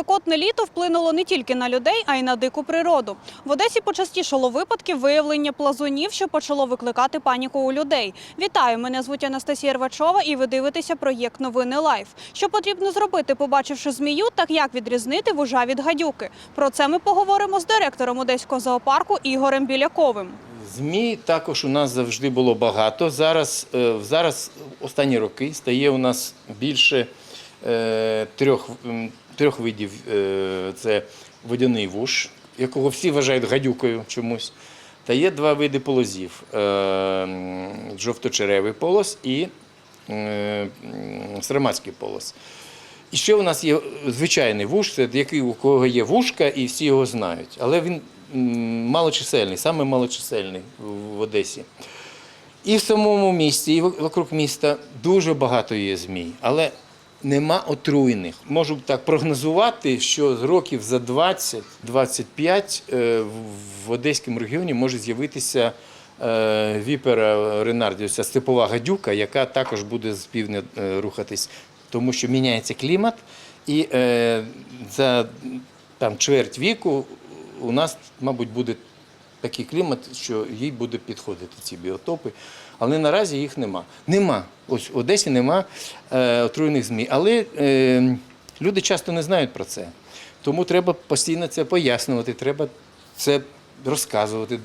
Спекотне літо вплинуло не тільки на людей, а й на дику природу. В Одесі почастішало випадків виявлення плазунів, що почало викликати паніку у людей. Вітаю! Мене звуть Анастасія Рвачова, і ви дивитеся проєкт Новини Лайф. Що потрібно зробити, побачивши змію, так як відрізнити вужа від гадюки? Про це ми поговоримо з директором Одеського зоопарку Ігорем Біляковим. Змій також у нас завжди було багато. Зараз, е, зараз останні роки стає у нас більше е, трьох, трьох видів. Е, Це водяний вуш, якого всі вважають гадюкою чомусь. Та є два види полозів: Е, жовточеревий полос і м, сараматський полос. І ще у нас є звичайний вуш, це який у кого є вушка, і всі його знають. Але він малочисельний, саме малочисельний в Одесі. І в самому місті, і вокруг міста дуже багато є змій, але нема отруйних. Можу так прогнозувати, що років за 20-25 е, в- Одеському регіоні може з'явитися е, віпера Ренарді, ця степова гадюка, яка також буде з півдня е, рухатись, тому що міняється клімат, і за там, чверть віку у нас, мабуть, буде такий клімат, що їй буде підходити ці біотопи. Але наразі їх нема. Нема. Ось в Одесі нема е, отруєних змій. Але е, люди часто не знають про це. Тому треба постійно це пояснювати, треба це розказувати.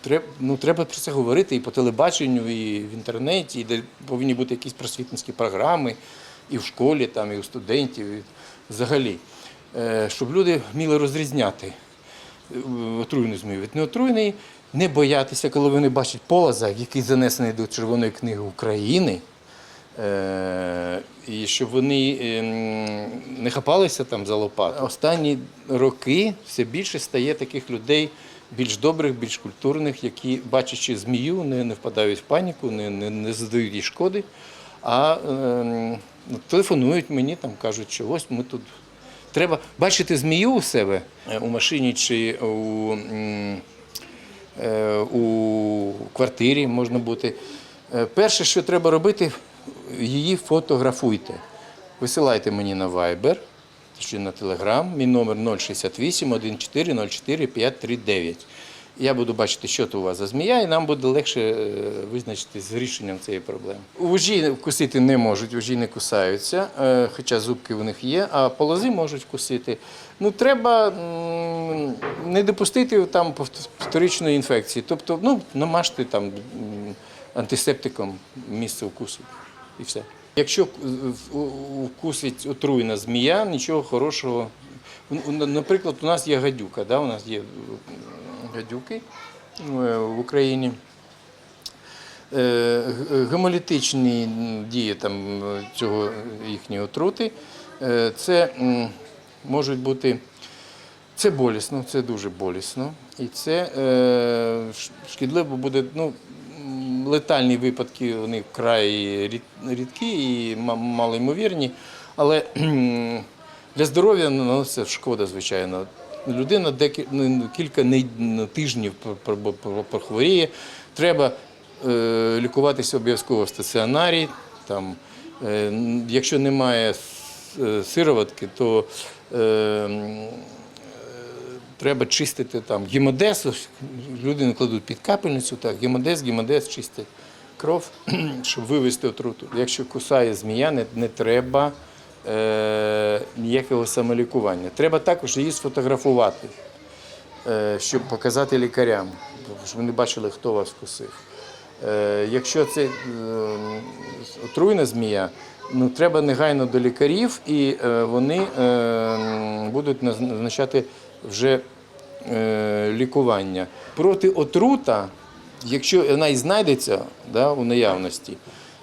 Треба, ну, треба про це говорити і по телебаченню, і в інтернеті, і де повинні бути якісь просвітницькі програми, і в школі, там, і у студентів, і взагалі, Е, щоб люди вміли розрізняти е, отруйну змію від неотруйної, не боятися, коли вони бачать полоза, який занесений до Червоної книги України, е, і щоб вони ем, не хапалися там за лопату. Останні роки все більше стає таких людей більш добрих, більш культурних, які, бачачи змію, не, не впадають в паніку, не, не, не задають їй шкоди, а ем, телефонують мені, там кажуть, що ось ми тут. Треба бачити змію у себе е, у машині чи у, е, у квартирі можна бути. Е, Перше, що треба робити, її фотографуйте. Висилайте мені на Viber чи на Telegram. Мій номер 068 14 04 539. Я буду бачити, що то у вас за змія, і нам буде легше е, визначити з рішенням цієї проблеми. Вужі вкусити не можуть, вужі не кусаються, е, хоча зубки у них є, а полози можуть вкусити. Ну, треба не допустити там повт- вторичної інфекції. Тобто, ну, намажте там антисептиком місце укусу і все. Якщо вкусить отруєна змія, нічого хорошого. Наприклад, у нас є гадюка, да? у нас є гадюки е, в Україні. Е, Гемолітичні дії там, цього їхньої отрути, е, це можуть бути. Це болісно, це дуже болісно. І це шкідливо буде. Ну, летальні випадки вони вкрай рідкі і малоймовірні. Але для здоров'я ну, це шкода, звичайно. Людина декі, ну, ну, тижнів пр- пр- пр- прохворіє. Треба е, лікуватися обов'язково в стаціонарі. Там, е, якщо немає е, сироватки, то треба чистити там гемодез, люди кладуть під капельницю, так, гемодез, гемодез чистить кров, щоб вивести отруту. Якщо кусає змія, не, не треба е, ніякого самолікування. Треба також її сфотографувати, е, щоб показати лікарям, щоб вони бачили, хто вас вкусив. Е, якщо це е, отруйна змія, ну, треба негайно до лікарів, і е, вони е, будуть назначати вже е, лікування. Проти отрута, якщо вона і знайдеться да, у наявності,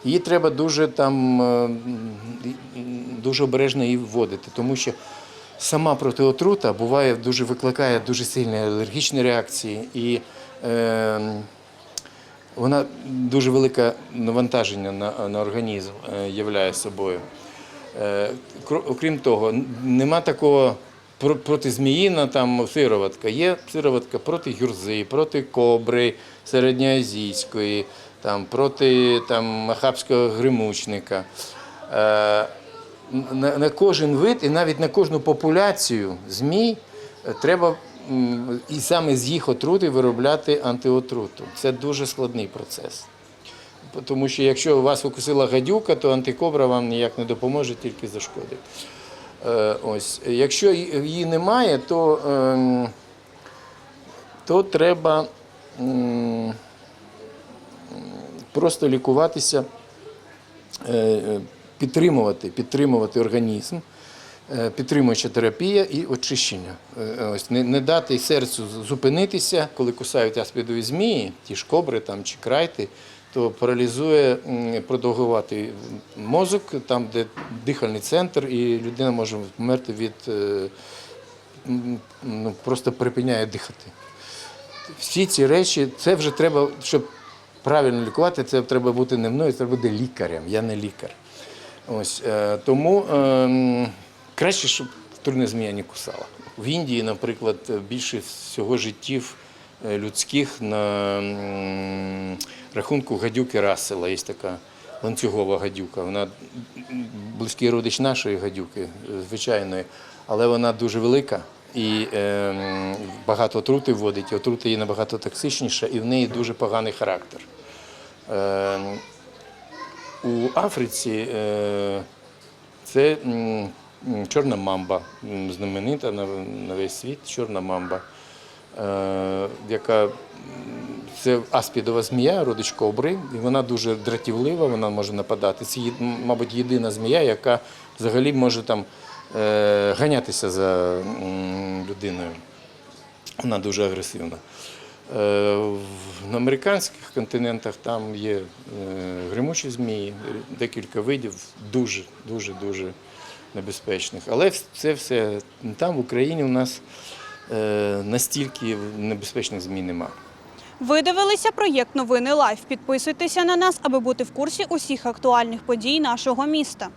її треба дуже там е, дуже обережно її вводити, тому що сама протиотрута буває дуже викликає дуже сильні алергічні реакції і е, вона дуже велике навантаження на, на організм е, являє собою. Е, Окрім того, нема такого про- проти зміїна там сироватка. Є сироватка проти гюрзи, проти кобри середньоазійської, там, проти там, махабського гримучника. На, кожен вид і навіть на кожну популяцію змій е, треба і саме з їх отрути виробляти антиотруту. Це дуже складний процес. Тому що якщо вас укусила гадюка, то антикобра вам ніяк не допоможе, тільки зашкодить. Е, ось. Якщо її немає, то, ем, то треба просто лікуватися, е, підтримувати, підтримувати організм, е, підтримуюча терапія і очищення. Е, Ось, не, не дати серцю зупинитися, коли кусають аспідові змії, ті ж кобри там, чи крайти, то паралізує продовгувати мозок, там, де дихальний центр, і людина може вмерти від е, ну, просто припиняє дихати всі ці речі, це вже треба, щоб правильно лікувати, це треба бути не мною, це треба бути лікарем. Я не лікар. Ось, е, тому е, краще, щоб турне змія не кусала. В Індії, наприклад, більше всього життів е, людських на рахунку гадюки Рассела. Є така ланцюгова гадюка. Вона близький родич нашої гадюки, е, звичайної, але вона дуже велика і е, багато отрути вводить, і отрута є набагато токсичніша, і в неї дуже поганий характер. Е, у Африці е, це чорна мамба, знаменита на, весь світ чорна мамба, е, яка це аспідова змія, родич кобри, і вона дуже дратівлива, вона може нападати. Це, мабуть, єдина змія, яка взагалі може там е, ганятися за людиною. Вона дуже агресивна. На американських континентах там є е, гримучі змії, декілька видів, дуже, дуже, дуже небезпечних. Але це все там, в Україні, у нас е, настільки небезпечних змій немає. Ви дивилися проєкт Новини Лайф. Підписуйтеся на нас, аби бути в курсі усіх актуальних подій нашого міста.